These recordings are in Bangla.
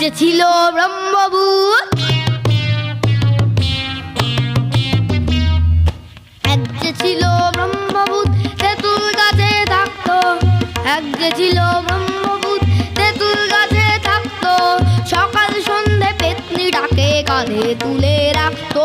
যে ছিল ব্রহ্মভূত রাজ্যে ছিল ব্রহ্মভূত তেঁতুল গাছে থাকতো। রাজ্যে ছিল ব্রহ্মভূত তেঁতুল গাছে থাকতো। সকাল সন্ধে পেতনি ডাকে কাঁধে তুলে রাখতো।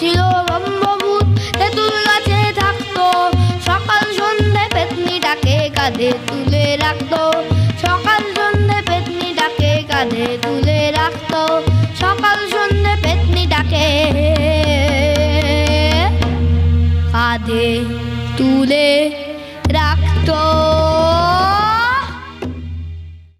ছিল ব্রহ্মভূত তেঁতুল গাছে থাকতো। সকাল সন্ধে পেতনিটাকে কাঁধে তুলে রাখতো। সকাল সন্ধে পেতনিটাকে কাঁধে তুলে রাখতো। সকাল সন্ধে পেতনিটাকে কাঁধে তুলে